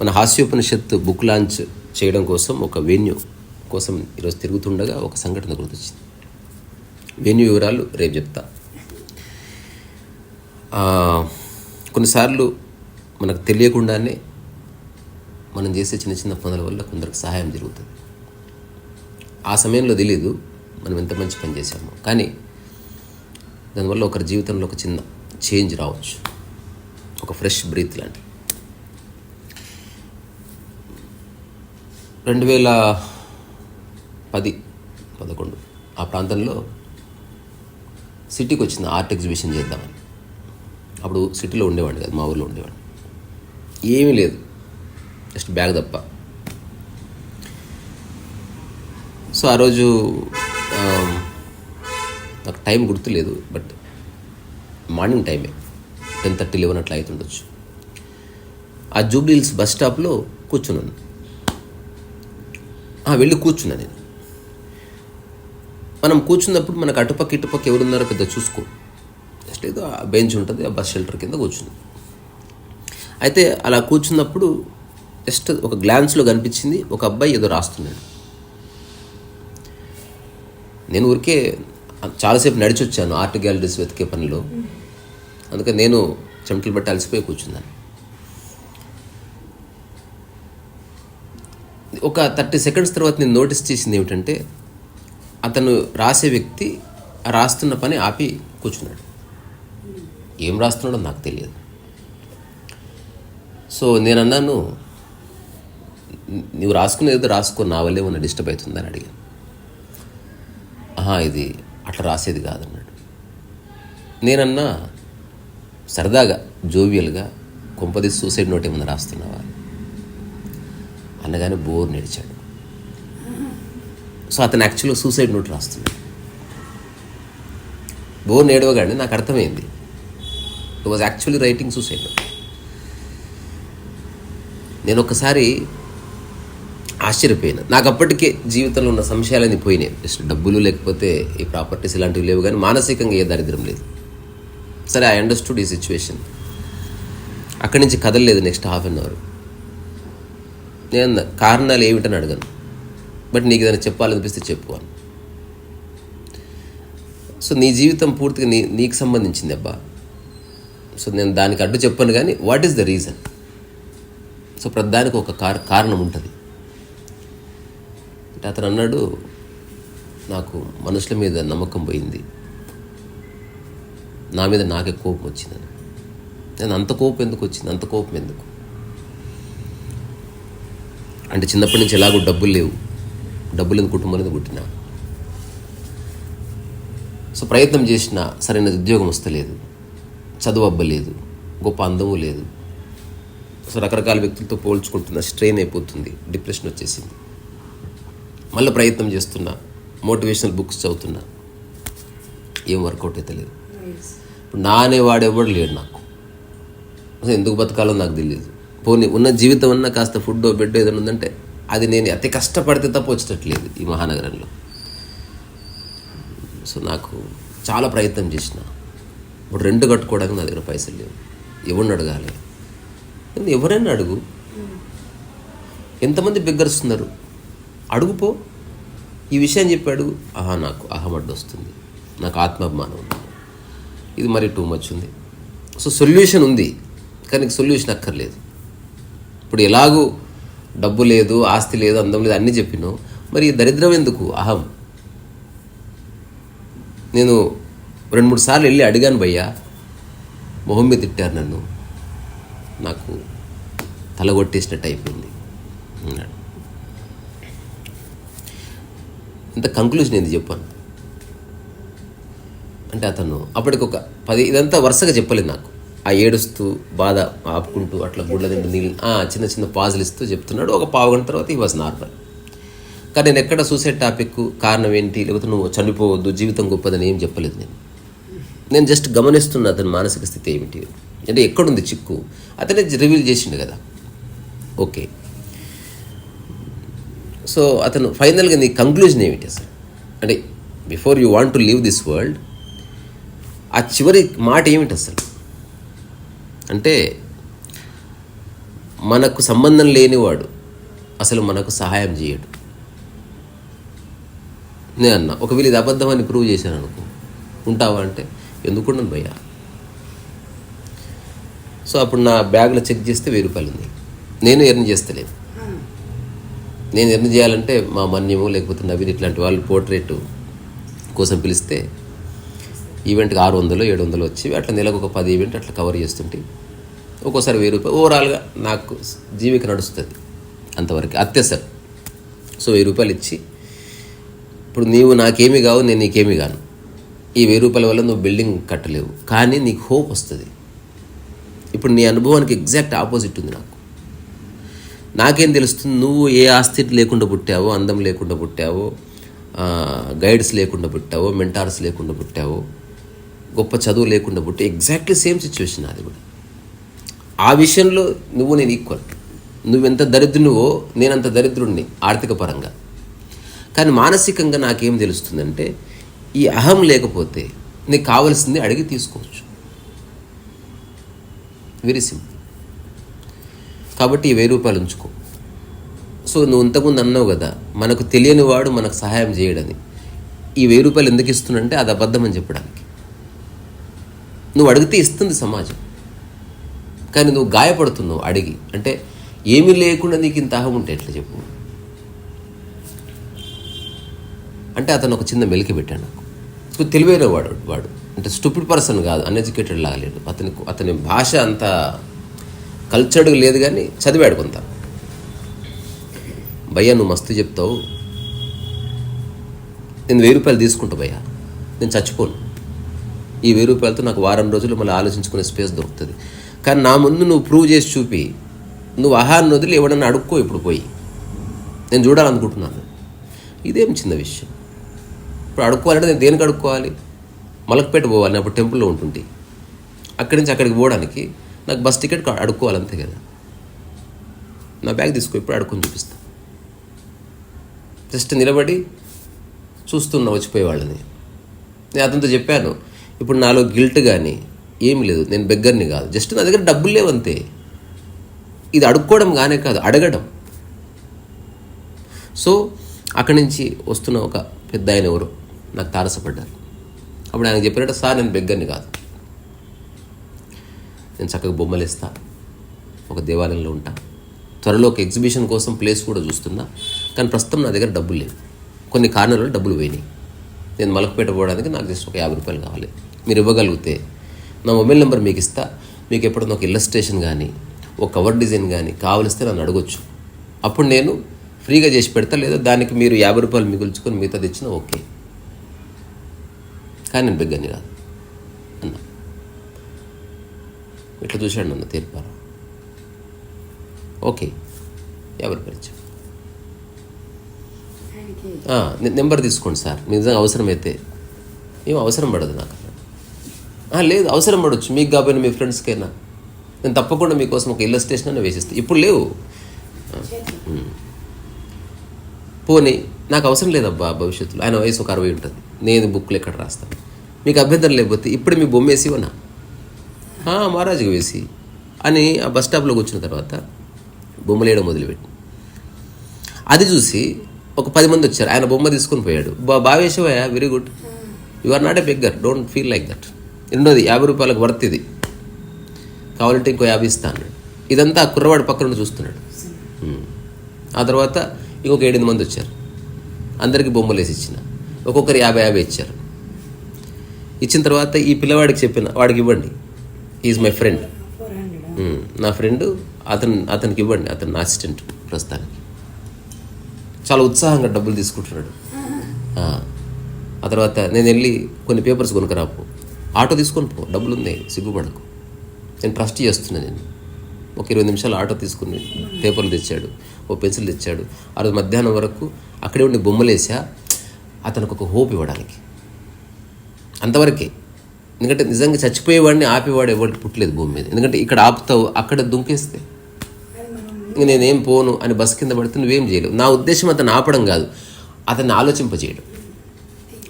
మన హాస్యోపనిషత్తు book launch చేయడం కోసం ఒక వెన్యూ కోసం ఈరోజు తిరుగుతుండగా ఒక సంఘటన గుర్తొచ్చింది. వెన్యూ వివరాలు రేపు చెప్తా. కొన్నిసార్లు మనకు తెలియకుండానే మనం చేసే చిన్న చిన్న పనుల వల్ల కొందరికి సహాయం జరుగుతుంది. ఆ సమయంలో తెలియదు మనం ఎంత మంచి పని చేశామో. కానీ దానివల్ల ఒకరి జీవితంలో ఒక చిన్న చేంజ్ రావచ్చు. ఒక ఫ్రెష్ బ్రీత్ లాంటి రెండు వేల పది పదకొండు ఆ ప్రాంతంలో సిటీకి వచ్చిన ఆర్ట్ ఎగ్జిబిషన్ చేద్దామని. అప్పుడు సిటీలో ఉండేవాడిని కదా మా ఊర్లో ఉండేవాడిని. ఏమీ లేదు. జస్ట్ బ్యాగ్ తప్ప. సో ఆ రోజు Um, నాకు టైం గుర్తులేదు బట్ మార్నింగ్ టైమే టెన్ థర్టీ లెవెన్ అట్లా అవుతుండొచ్చు ఆ జూబ్లీహిల్స్ బస్ స్టాప్లో కూర్చున్నాను. వెళ్ళి కూర్చున్నా నేను. మనం కూర్చున్నప్పుడు మనకు అటుపక్క ఇటుపక్క ఎవరున్నారో పెద్ద చూసుకో. జస్ట్ ఏదో ఆ బెంచ్ ఉంటుంది ఆ బస్ షెల్టర్ కింద కూర్చుంది అయితే అలా కూర్చున్నప్పుడు జస్ట్ ఒక గ్లాన్స్లో కనిపించింది ఒక అబ్బాయి ఏదో రాస్తున్నాడు. నేను ఊరికే చాలాసేపు నడిచి వచ్చాను ఆర్ట్ గ్యాలరీస్ వెతికే పనిలో. అందుకని నేను చెమటలు బట్టి అలసిపోయి కూర్చున్నాను. ఒక థర్టీ సెకండ్స్ తర్వాత నేను నోటీస్ చేసింది ఏమిటంటే అతను రాసే వ్యక్తి రాస్తున్న పని ఆపి కూర్చున్నాడు. ఏం రాస్తున్నాడో నాకు తెలియదు. సో నేను అన్నాను నువ్వు రాసుకునేది రాసుకో నా వల్లే ఉన్న డిస్టర్బ్ అవుతుందని అడిగాను. ఇది అట్లా రాసేది కాదన్నాడు. నేనన్నా సరదాగా జోవియల్గా కొంపది సూసైడ్ నోట్ ఏమన్నా రాస్తున్నావా? అన్నగానే బోర్ నేర్చాడు. సో అతను యాక్చువల్గా సూసైడ్ నోట్ రాస్తున్నాడు. బోర్ నేడవగానే నాకు అర్థమైంది. It was actually writing suicide note నేను ఒకసారి ఆశ్చర్యపోయాను. నాకు అప్పటికే జీవితంలో ఉన్న సంశయాలన్నీ పోయినాయి. జస్ట్ డబ్బులు లేకపోతే ఈ ప్రాపర్టీస్ ఇలాంటివి లేవు కానీ మానసికంగా ఏ దరిద్రం లేదు. సరే ఐ అండర్స్టూడ్ ఈ సిచ్యువేషన్ అక్కడి నుంచి కదలలేదు నెక్స్ట్ హాఫ్ అన్ అవర్ నేను కారణాలు ఏమిటని అడగను. బట్ నీకు ఏదైనా చెప్పాలనిపిస్తే చెప్పు అని. సో నీ జీవితం పూర్తిగా నీ నీకు సంబంధించింది అబ్బా. సో నేను దానికి అడ్డు చెప్పను కానీ what is the reason so ప్రతిదానికి ఒక కార కారణం ఉంటుంది. అంటే అతను అన్నాడు నాకు మనుషుల మీద నమ్మకం పోయింది. నా మీద నాకే కోపం వచ్చిందని. నేను అంత కోపం ఎందుకు వచ్చింది? అంత కోపం ఎందుకు? అంటే చిన్నప్పటి నుంచి ఎలాగో డబ్బులు లేవు. డబ్బులు లేని కుటుంబం ఎందుకు పుట్టినా. సో ప్రయత్నం చేసిన సరైన ఉద్యోగం వస్తలేదు. చదువు అవ్వలేదు గొప్ప అందము లేదు. సో రకరకాల వ్యక్తులతో పోల్చుకుంటున్నా స్ట్రెయిన్ అయిపోతుంది. డిప్రెషన్ వచ్చేసింది. మళ్ళీ ప్రయత్నం చేస్తున్నా. మోటివేషనల్ బుక్స్ చదువుతున్నా. ఏం వర్కౌట్ అయితే లేదు. ఇప్పుడు నా అనేవాడు ఎవడు లేడు నాకు. అసలు ఎందుకు బతకాలో నాకు తెలియదు. పోనీ ఉన్న జీవితం అన్నా కాస్త ఫుడ్ బెడ్ ఏదైనా ఉందంటే అది నేను అతి కష్టపడితే తప్ప వచ్చేటట్లేదు ఈ మహానగరంలో. సో నాకు చాలా ప్రయత్నం చేసిన. ఇప్పుడు రెంట్ కట్టుకోవడానికి నా దగ్గర పైసలు లేవు. ఎవరిని అడగాలి? ఎవరైనా అడుగు. ఎంతమంది బిగ్గర్స్ ఉన్నారు అడుగుపో. ఈ విషయం చెప్పి అడుగు ఆహా నాకు అహమడ్డు వస్తుంది. నాకు ఆత్మాభిమానం ఉంది. ఇది మరి టూ మచ్ ఉంది. సో సొల్యూషన్ ఉంది కానీ సొల్యూషన్ అక్కర్లేదు. ఇప్పుడు ఎలాగూ డబ్బు లేదు ఆస్తి లేదు అందం లేదు అన్నీ చెప్పినావు. మరి దరిద్రం ఎందుకు? అహం. నేను రెండు మూడు సార్లు వెళ్ళి అడిగాను భయ్యా మొహం మీద తిట్టారు నన్ను. నాకు తలగొట్టేసినట్టు అయిపోయింది. అన్నాడు. అంటే కంక్లూజన్ ఏంది చెప్పాను? అంటే అతను అప్పటికి ఒక పది ఇదంతా వరుసగా చెప్పలేదు నాకు. ఆ ఏడుస్తూ బాధ ఆపుకుంటూ అట్లా గుడ్ల నీళ్ళు చిన్న చిన్న పాజులు ఇస్తూ చెప్తున్నాడు. ఒక పావు గంట తర్వాత ఈ వాజ్ నార్మల్ కానీ నేను ఎక్కడ సూసైడ్ టాపిక్ కారణం ఏంటి లేకపోతే నువ్వు చనిపోవద్దు జీవితం గొప్పదని ఏం చెప్పలేదు నేను. నేను జస్ట్ గమనిస్తున్నా అతని మానసిక స్థితి ఏమిటి? అంటే ఎక్కడుంది చిక్కు? అతనే రివీల్ చేసిండు కదా. ఓకే సో అతను ఫైనల్గా నీ కంక్లూజన్ ఏమిటి అసలు? అంటే before you want to leave this world ఆ చివరి మాట ఏమిటి అసలు? అంటే మనకు సంబంధం లేనివాడు అసలు మనకు సహాయం చేయడు. నేను అన్నా ఒకవేళ ఇది అబద్ధం అని ప్రూవ్ చేశాను అనుకో ఉంటావా అంటే ఎందుకుండను భయ్యా? సో అప్పుడు నా బ్యాగ్లో చెక్ చేస్తే వెయ్యి రూపాయలు ఉంది నేను ఎర్న్ చేస్తలేదు. నేను ఏం చేయాలంటే మా మన్యము లేకపోతే నవీన్ ఇట్లాంటి వాళ్ళు పోర్ట్రేట్ కోసం పిలిస్తే ఈవెంట్కి ఆరు వందలు ఏడు వందలు వచ్చి అట్లా నెలకు ఒక పది ఈవెంట్ అట్లా కవర్ చేస్తుంటే ఒక్కోసారి వెయ్యి రూపాయలు. ఓవరాల్గా నాకు జీవిక నడుస్తుంది అంతవరకు. అత్యవసరం సో వెయ్యి రూపాయలు ఇచ్చి ఇప్పుడు నీవు నాకేమీ కావు నేను నీకేమీ కాను. ఈ వెయ్యి రూపాయల వల్ల నువ్వు బిల్డింగ్ కట్టలేవు. కానీ నీకు హోప్ వస్తుంది. ఇప్పుడు నీ అనుభవానికి ఎగ్జాక్ట్ ఆపోజిట్ ఉంది నాకు. నాకేం తెలుస్తుంది? నువ్వు ఏ ఆస్తి లేకుండా పుట్టావో అందం లేకుండా పుట్టావో గైడ్స్ లేకుండా పుట్టావో మెంటార్స్ లేకుండా పుట్టావో గొప్ప చదువు లేకుండా పుట్టి ఎగ్జాక్ట్లీ సేమ్ సిచ్యువేషన్ అది కూడా. ఆ విషయంలో నువ్వు నేను ఈక్వల్. నువ్వెంత దరిద్రునివో నేనంత దరిద్రుడిని ఆర్థిక పరంగా. కానీ మానసికంగా నాకేం తెలుస్తుందంటే ఈ అహం లేకపోతే నీకు కావలసింది అడిగి తీసుకోవచ్చు. వెరీ సింపుల్ కాబట్టి ఈ వెయ్యి రూపాయలు ఉంచుకో. సో నువ్వు ఇంతకుముందు అన్నావు కదా మనకు తెలియని వాడు మనకు సహాయం చేయడని. ఈ వెయ్యి రూపాయలు ఎందుకు ఇస్తున్నంటే అది అబద్ధం అని చెప్పడానికి. నువ్వు అడిగితే ఇస్తుంది సమాజం. కానీ నువ్వు గాయపడుతున్నావు అడిగి. అంటే ఏమీ లేకుండా నీకు ఇంత అహం ఉంటే ఎట్లా చెప్పు? అంటే అతను ఒక చిన్న మెలికి పెట్టాడు నాకు. సో తెలివైన వాడు వాడు. అంటే స్టూపిడ్ పర్సన్ కాదు అన్ఎడ్యుకేటెడ్ లాగలేడు అతని అతని భాష అంత కల్చర్డ్ లేదు కానీ చదివాడు కొంత. భయ్యా నువ్వు మస్తు చెప్తావు. నేను వెయ్యి రూపాయలు తీసుకుంటా భయ్యా. నేను చచ్చిపోను. ఈ వెయ్యి రూపాయలతో నాకు వారం రోజులు మళ్ళీ ఆలోచించుకునే స్పేస్ దొరుకుతుంది. కానీ నా ముందు నువ్వు ప్రూవ్ చేసి చూపి. నువ్వు ఆహారం వదిలి ఎవడన్నా అడుక్కో ఇప్పుడు పోయి. నేను చూడాలనుకుంటున్నాను. ఇదేం చిన్న విషయం. ఇప్పుడు అడుక్కోవాలంటే నేను దేనికి అడుక్కోవాలి? మలక్పేట పోవాలి అప్పుడు టెంపుల్లో ఉంటుంటే. అక్కడి నుంచి అక్కడికి పోవడానికి నాకు బస్ టికెట్ అడుక్కోవాలంతే కదా. నా బ్యాగ్ తీసుకో ఇప్పుడు అడుక్కొని చూపిస్తా. జస్ట్ నిలబడి చూస్తున్నా వచ్చిపోయే వాళ్ళని నేను అతనితో చెప్పాను ఇప్పుడు నాలో గిల్ట్ కానీ ఏమి లేదు నేను బెగ్గర్ని కాదు. జస్ట్ నా దగ్గర డబ్బులు లేవంతే. ఇది అడుక్కోవడం కానే కాదు అడగడం. సో అక్కడి నుంచి వస్తున్న ఒక పెద్ద ఆయన ఎవరు నాకు తారసపడ్డారు. అప్పుడు ఆయన చెప్పినట్టు సార్ నేను బెగ్గర్ని కాదు. నేను చక్కగా బొమ్మలు ఇస్తా ఒక దేవాలయంలో ఉంటా. త్వరలో ఒక ఎగ్జిబిషన్ కోసం ప్లేస్ కూడా చూస్తున్నా. కానీ ప్రస్తుతం నా దగ్గర డబ్బులు లేవు. కొన్ని కారణాలలో డబ్బులు పోయినాయి. నేను మలకపేట పోవడానికి నాకు జస్ట్ ఒక యాభై రూపాయలు కావాలి. మీరు ఇవ్వగలిగితే నా మొబైల్ నెంబర్ మీకు ఇస్తా. మీకు ఎప్పుడన్నా ఒక ఇల్లస్ట్రేషన్ కానీ ఒక కవర్ డిజైన్ కానీ కావలిస్తే నన్ను అడగొచ్చు. అప్పుడు నేను ఫ్రీగా చేసి పెడతా. లేదా దానికి మీరు యాభై రూపాయలు మిగుల్చుకొని మిగతా తెచ్చినా ఓకే. కానీ నేను బిగ్గని కాదు అన్న ఇట్లా చూశాడు నన్ను తీర్పారా? ఓకే ఎవరి పరిచయం? నెంబర్ తీసుకోండి సార్ మీ నిజంగా అవసరమైతే. ఏం అవసరం పడదు నాకు. లేదు అవసరం పడవచ్చు మీకు కాబట్టి మీ ఫ్రెండ్స్కైనా. నేను తప్పకుండా మీకోసం ఒక ఇల్లస్ట్రేషన్ అని వేసిస్తాను ఇప్పుడు లేవు. పోనీ నాకు అవసరం లేదబ్బా భవిష్యత్తులో. ఆయన వయసు ఒక అరవై ఉంటుంది. నేను బుక్లు ఎక్కడ రాస్తాను? మీకు అభ్యంతరం లేకపోతే ఇప్పుడు మీ బొమ్మ వేసి ఇవ్వనా? మహారాజుకి వేసి. అని ఆ బస్ స్టాప్లో కూర్చున్న తర్వాత బొమ్మలు వేయడం మొదలుపెట్టి అది చూసి ఒక పది మంది వచ్చారు. ఆయన బొమ్మ తీసుకొని పోయాడు. బా బావేశవయ్యా very good you are not a beggar don't feel like that రెండోది యాభై రూపాయలకు వర్త్ ఇది. కావాలంటే ఇంకో యాభై ఇస్తా అన్నాడు. ఇదంతా కుర్రవాడు పక్కన నుండి చూస్తున్నాడు. ఉమ్. ఆ తర్వాత ఇంకొక ఏడెనిమిది మంది వచ్చారు. అందరికీ బొమ్మలు వేసి ఇచ్చిన. ఒక్కొక్కరు యాభై యాభై ఇచ్చారు. ఇచ్చిన తర్వాత ఈ పిల్లవాడికి చెప్పిన వాడికి ఇవ్వండి. Is my friend. నా ఫ్రెండ్ అతను అతనికి ఇవ్వండి. అతను నా అసిస్టెంట్ ప్రస్తుతానికి. చాలా ఉత్సాహంగా డబ్బులు తీసుకుంటున్నాడు. ఆ. తర్వాత నేను వెళ్ళి కొన్ని పేపర్స్ కొనుక్కరాపు ఆటో తీసుకొని పో. డబ్బులు ఉన్నాయి సిగ్గుపడకు. నేను ట్రస్ట్ చేస్తున్నా నేను. ఒక ఇరవై నిమిషాలు ఆటో తీసుకుని పేపర్లు తెచ్చాడు ఓ పెన్సిల్ తెచ్చాడు. ఆ రోజు మధ్యాహ్నం వరకు అక్కడే ఉండి బొమ్మలు వేసా అతనికి ఒక హోప్ ఇవ్వడానికి. అంతవరకే. ఎందుకంటే నిజంగా చచ్చిపోయేవాడిని ఆపేవాడు ఎవరికి పుట్టలేదు భూమి మీద. ఎందుకంటే ఇక్కడ ఆపుతావు అక్కడ దుంకేస్తే. ఇంక నేనేం పోను అని బస్ కింద పడితే నువ్వేం చేయలేవు. నా ఉద్దేశం అతను ఆపడం కాదు అతన్ని ఆలోచింపజేయడం.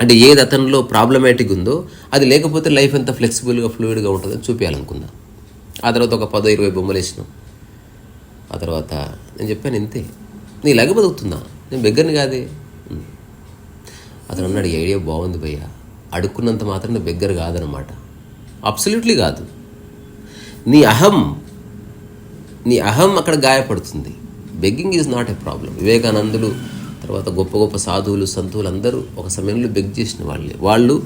అంటే ఏది అతనిలో ప్రాబ్లమాటిక్ ఉందో అది లేకపోతే లైఫ్ ఎంత ఫ్లెక్సిబుల్గా ఫ్లూయిడ్గా ఉంటుందని చూపించాలనుకున్నా ఆ తర్వాత ఒక పదో ఇరవై బొమ్మలు వేసినాం. ఆ తర్వాత నేను చెప్పాను ఇంతే. నీ ఇలాగే బతుకుతున్నా నేను బెగ్గర్ని కాదే. అతను అన్నాడు "ఈ ఐడియా బాగుంది భయ్యా. అడుక్కున్నంత మాత్రం నువ్వు కాదనమాట. అబ్సల్యూట్లీ కాదు. నీ అహం నీ అహం అక్కడ గాయపడుతుంది. Begging is not a problem వివేకానందులు తర్వాత గొప్ప గొప్ప సాధువులు సంతువులు అందరూ ఒక సమయంలో బెగ్ చేసిన వాళ్ళే. వాళ్ళు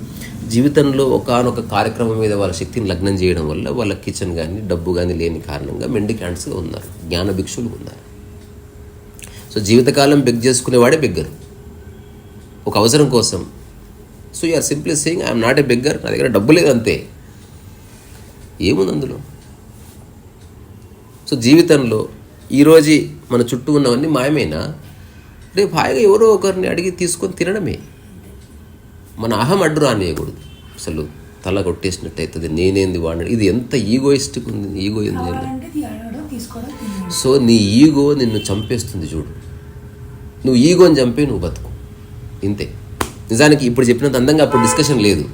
జీవితంలో ఒకానొక కార్యక్రమం మీద వాళ్ళ శక్తిని లగ్నం చేయడం వల్ల వాళ్ళ కిచెన్ కానీ డబ్బు కానీ లేని కారణంగా మెండికాంట్స్గా ఉన్నారు. జ్ఞాన భిక్షులు ఉన్నారు. సో జీవితకాలం బెగ్ చేసుకునేవాడే బెగ్గరు ఒక అవసరం కోసం so you are simply saying I'm not a beggar నా దగ్గర డబ్బు లేదు అంతే. ఏముంది అందులో? సో జీవితంలో ఈరోజు మన చుట్టూ ఉన్నవన్నీ మాయమేనా? రేపు హాయిగా ఎవరో ఒకరిని అడిగి తీసుకొని తినడమే. మన అహం అడ్డు రానియకూడదు. అసలు తల కొట్టేసినట్టు అవుతుంది నేనేంది వాడిని? ఇది ఎంత ఈగోయిస్టిక్ ఉంది ఈగో ఏంది సో నీ ఈగో నిన్ను చంపేస్తుంది చూడు. నువ్వు ఈగోని చంపి నువ్వు బతుకు. ఇంతే. నిజానికి ఇప్పుడు చెప్పినంత అందంగా అప్పుడు డిస్కషన్ లేదు.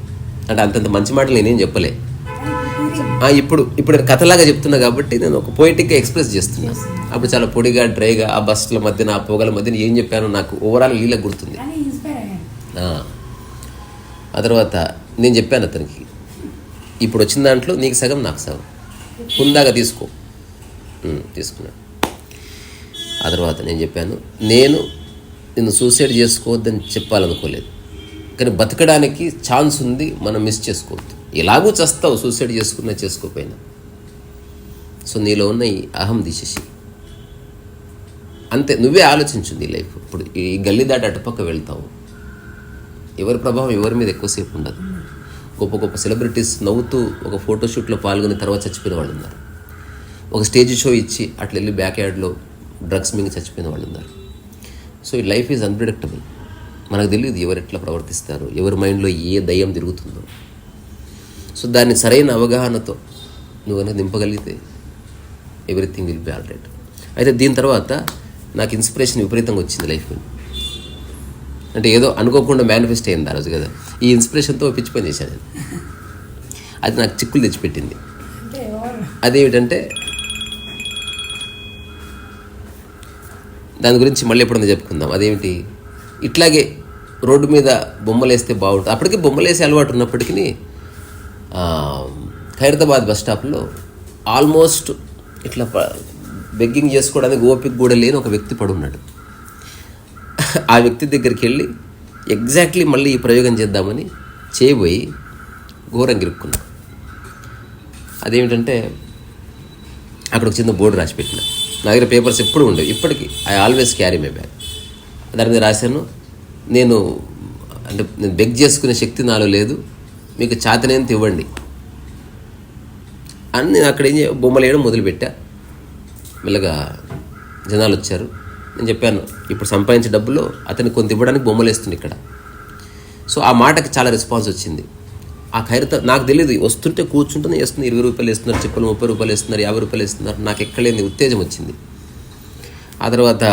అంటే అంతంత మంచి మాటలు నేనేం చెప్పలే. ఇప్పుడు ఇప్పుడు కథలాగా చెప్తున్నా కాబట్టి నేను ఒక పోయిటిక్గా ఎక్స్ప్రెస్ చేస్తున్నా. అప్పుడు చాలా పొడిగా డ్రైగా ఆ బస్సుల మధ్యన ఆ పొగల మధ్యన ఏం చెప్పానో నాకు ఓవరాల్ వీళ్ళకి గుర్తుంది. ఆ. తర్వాత నేను చెప్పాను అతనికి ఇప్పుడు వచ్చిన దాంట్లో నీకు సగం నాకు సగం. హుందాగా తీసుకో. ఉమ్, తీసుకున్నాడు. ఆ తర్వాత నేను చెప్పాను నేను నిన్ను సూసైడ్ చేసుకోవద్దని చెప్పాలనుకోలేదు. కానీ బతకడానికి ఛాన్స్ ఉంది మనం మిస్ చేసుకోవద్దు. ఎలాగూ చస్తావు సూసైడ్ చేసుకున్నా చేసుకోకపోయినా. సో నీలో ఉన్న ఈ అహం తీసేసి. అంతే నువ్వే ఆలోచించు నీ లైఫ్. ఇప్పుడు ఈ గల్లీ దాటి అటుపక్క వెళ్తావు. ఎవరి ప్రభావం ఎవరి మీద ఎక్కువసేపు ఉండదు. గొప్ప గొప్ప సెలబ్రిటీస్ నవ్వుతూ ఒక ఫోటోషూట్లో పాల్గొని తర్వాత చచ్చిపోయిన వాళ్ళు ఉన్నారు. ఒక స్టేజ్ షో ఇచ్చి అట్లా వెళ్ళి బ్యాక్ యార్డ్లో డ్రగ్స్ మింగి చచ్చిపోయిన వాళ్ళు ఉన్నారు. సో ఈ లైఫ్ ఈజ్ అన్ప్రిడిక్టబుల్. మనకు తెలియదు ఎవరు ఎట్లా ప్రవర్తిస్తారు ఎవరి మైండ్లో ఏ దయ్యం తిరుగుతుందో. సో దాన్ని సరైన అవగాహనతో నువ్వు కనుక నింపగలిగితే ఎవ్రీథింగ్ విల్ బి ఆల్ అయితే దీని తర్వాత నాకు ఇన్స్పిరేషన్ విపరీతంగా వచ్చింది లైఫ్ అంటే ఏదో అనుకోకుండా మేనిఫెస్ట్ అయింది ఆ రోజు కదా. ఈ ఇన్స్పిరేషన్తో పిచ్చి పని చేశాను నేను. అది నాకు చిక్కులు తెచ్చిపెట్టింది. అదేమిటంటే దాని గురించి మళ్ళీ ఎప్పుడన్నా చెప్పుకుందాం. అదేమిటి? ఇట్లాగే రోడ్డు మీద బొమ్మలేస్తే బాగుంటుంది అప్పటికి బొమ్మలు వేసే అలవాటు ఉన్నప్పటికీ ఖైరతాబాద్ బస్ స్టాప్లో ఆల్మోస్ట్ ఇట్లా బెగ్గింగ్ చేసుకోవడానికి ఓపిక కూడా లేని ఒక వ్యక్తి పడున్నాడు. ఆ వ్యక్తి దగ్గరికి వెళ్ళి ఎగ్జాక్ట్లీ మళ్ళీ ఈ ప్రయోగం చేద్దామని చేయబోయి ఘోరం గిరుక్కున్నా. అదేమిటంటే అక్కడ ఒక చిన్న బోర్డు రాసి పెట్టిన. నా దగ్గర పేపర్స్ ఎప్పుడు ఉండేవి. ఇప్పటికీ I always carry my bag. దాని మీద రాశాను నేను అంటే నేను బెగ్ చేసుకునే శక్తి నాలో లేదు. మీకు చాతనేంత ఇవ్వండి. అని నేను అక్కడ ఏం చే- బొమ్మలు వేయడం మొదలుపెట్టా. మెల్లగా జనాలు వచ్చారు. నేను చెప్పాను ఇప్పుడు సంపాదించే డబ్బులో అతనికి కొంత ఇవ్వడానికి బొమ్మలు వేస్తుంది ఇక్కడ. సో ఆ మాటకి చాలా రెస్పాన్స్ వచ్చింది. ఆ ఖైరత నాకు తెలియదు వస్తుంటే కూర్చుంటూనే వేస్తుంది ఇరవై రూపాయలు వేస్తున్నారు. చెప్పులు ముప్పై రూపాయలు వేస్తున్నారు. యాభై రూపాయలు వేస్తున్నారు. నాకు ఎక్కడలేని ఉత్తేజం వచ్చింది. ఆ తర్వాత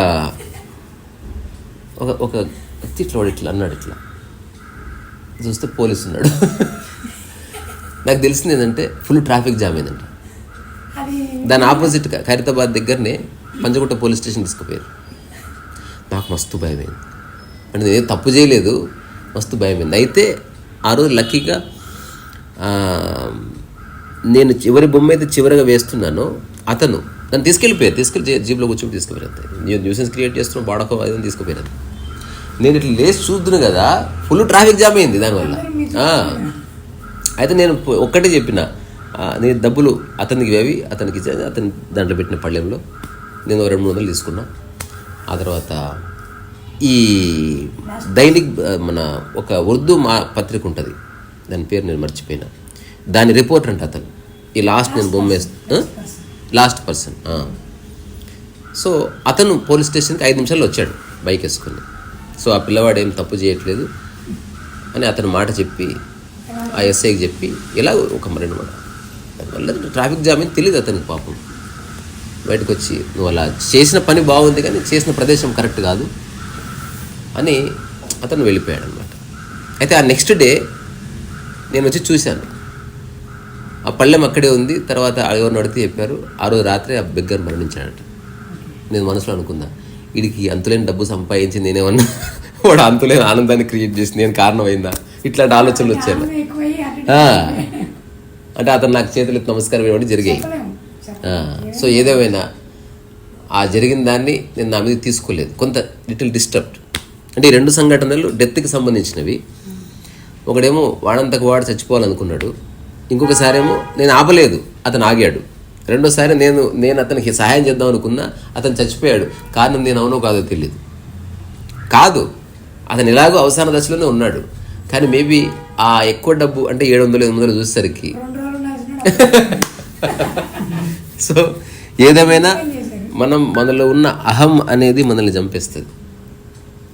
ఒక ఒక వ్యక్తి ఇట్లా ఇట్లా అన్నాడు ఇట్లా చూస్తే పోలీసు ఉన్నాడు నాకు తెలిసింది ఏంటంటే ఫుల్ ట్రాఫిక్ జామ్ అయిందంట. దాని ఆపోజిట్ ఖైరతాబాద్ దగ్గరనే పంచగుట్ట పోలీస్ స్టేషన్ తీసుకుపోయారు. నాకు మస్తు భయమైంది. అంటే నేను తప్పు చేయలేదు మస్తు భయమైంది. అయితే ఆ రోజు లక్కీగా నేను చివరి బొమ్మ అయితే చివరిగా వేస్తున్నానో అతను నన్ను తీసుకెళ్ళిపోయారు తీసుకెళ్ళి జీ- జీప్లో కూర్చొని తీసుకుపోయారు నేను న్యూసెన్స్ క్రియేట్ చేస్తున్నాను బాడకో అదని తీసుకుపోయారు నేను ఇట్లా లేచి చూద్దును కదా ఫుల్ ట్రాఫిక్ జామ్ అయింది దానివల్ల. అయితే నేను ఒక్కటే చెప్పిన నేను డబ్బులు అతనికి వేవి అతనికి ఇచ్చేది అతని దాంట్లో పెట్టిన పళ్ళెంలో నేను ఓ రెండు మూడు వందలు తీసుకున్నా. ఆ తర్వాత ఈ దైనిక్ మన ఒక ఉర్దూ మా పత్రిక ఉంటుంది దాని పేరు నేను మర్చిపోయినా. దాని రిపోర్టర్ అంట అతను. ఈ లాస్ట్ నేను బొమ్మ లాస్ట్ పర్సన్ సో అతను పోలీస్ స్టేషన్కి ఐదు నిమిషాల్లో వచ్చాడు బైక్ వేసుకుని. సో ఆ పిల్లవాడు ఏం తప్పు చేయట్లేదు అని అతను మాట చెప్పి ఆ ఎస్ఐకి చెప్పి ఇలా ఒక రెండు మాట దానివల్ల ట్రాఫిక్ జామ్ అని తెలియదు అతనికి పాపం. బయటకు వచ్చి నువ్వు అలా చేసిన పని బాగుంది కానీ చేసిన ప్రదేశం కరెక్ట్ కాదు అని అతను వెళ్ళిపోయాడు అనమాట అయితే ఆ నెక్స్ట్ డే నేను వచ్చి చూశాను. ఆ పళ్ళెం అక్కడే ఉంది. తర్వాత ఎవరిని అడిగితే చెప్పారు ఆ రోజు రాత్రి ఆ బెగ్గర్ మరణించాడట. నేను మనసులో అనుకున్నా వీడికి అంతులేని డబ్బు సంపాదించి నేనేమన్నా వాడు అంతులేని ఆనందాన్ని క్రియేట్ చేసి నేను కారణమైందా? ఇట్లాంటి ఆలోచనలు వచ్చాను అటు అతను నాకు చేతులు నమస్కారం ఇవ్వడం జరిగాయి. సో ఏదేమైనా ఆ జరిగిన దాన్ని నేను నా మీద తీసుకోలేదు. కొంత లిటిల్ డిస్టర్బ్డ్ అంటే ఈ రెండు సంఘటనలు డెత్కి సంబంధించినవి. ఒకడేమో వాడంతకు వాడు చచ్చిపోవాలనుకున్నాడు. ఇంకొకసారి ఏమో నేను ఆపలేదు. అతను ఆగాడు. రెండోసారి నేను నేను అతనికి సహాయం చేద్దాం అనుకున్నా అతను చచ్చిపోయాడు. కారణం నేను అవునో కాదో తెలియదు కాదు అతను ఎలాగో అవసాన దశలోనే ఉన్నాడు. కానీ మేబీ ఆ ఎక్కువ డబ్బు అంటే ఏడు వందలు ఎనిమిది వందలు చూసేసరికి. సో ఏదేమైనా మనం మనలో ఉన్న అహం అనేది మనల్ని చంపేస్తుంది.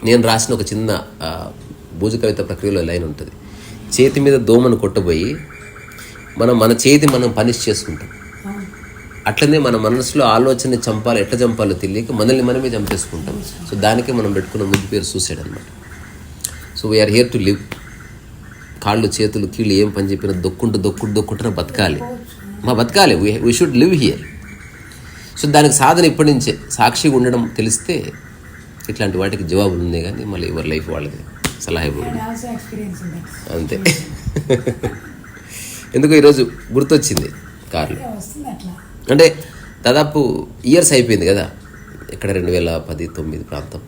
నేను రాసిన ఒక చిన్న భూజ కవిత ప్రక్రియలో లైన్ ఉంటుంది. చేతి మీద దోమను కొట్టబోయి మనం మన చేతి మనం పనిష్ చేసుకుంటాం. అట్లనే మన మనసులో ఆలోచన చంపాలి ఎట్లా చంపాలో తెలియక మనల్ని మనమే చంపేసుకుంటాం. సో దానికే మనం పెట్టుకున్న ముద్దు పేరు సూసైడ్ అనమాట so we are here to live కాళ్ళు చేతులు కీళ్ళు ఏం పని చెప్పినా దొక్కుంటూ దొక్కుంటూ దొక్కుంటున్నా బతకాలి. మా బతకాలి. We should live here so దానికి సాధన ఇప్పటి నుంచే. సాక్షిగా ఉండడం తెలిస్తే ఇట్లాంటి వాటికి జవాబులు ఉన్నాయి కానీ మళ్ళీ ఎవరి లైఫ్ వాళ్ళది. సలహా ఉంది అంతే. ఎందుకో ఈరోజు గుర్తొచ్చింది కార్లు. వస్తుంది అట్లా. అంటే దాదాపు ఇయర్స్ అయిపోయింది కదా ఇక్కడ రెండు వేల పది తొమ్మిది ప్రాంతం.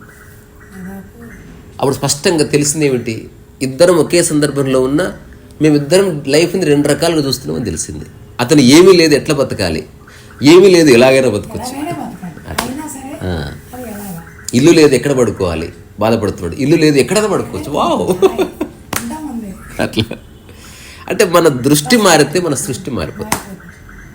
అప్పుడు స్పష్టంగా తెలిసింది ఏమిటి? ఇద్దరం ఒకే సందర్భంలో ఉన్న మేమిద్దరం లైఫ్ని రెండు రకాలుగా చూస్తున్నామని తెలిసింది. అతను ఏమీ లేదు ఎట్లా బతకాలి? ఏమీ లేదు ఎలాగైనా బతకొచ్చు. ఇల్లు లేదు ఎక్కడ పడుకోవాలి? బాధపడుతున్నాడు. ఇల్లు లేదు ఎక్కడైనా పడుకోవచ్చు? వావ్. అట్లా. అంటే మన దృష్టి మారితే మన సృష్టి మారిపోతుంది.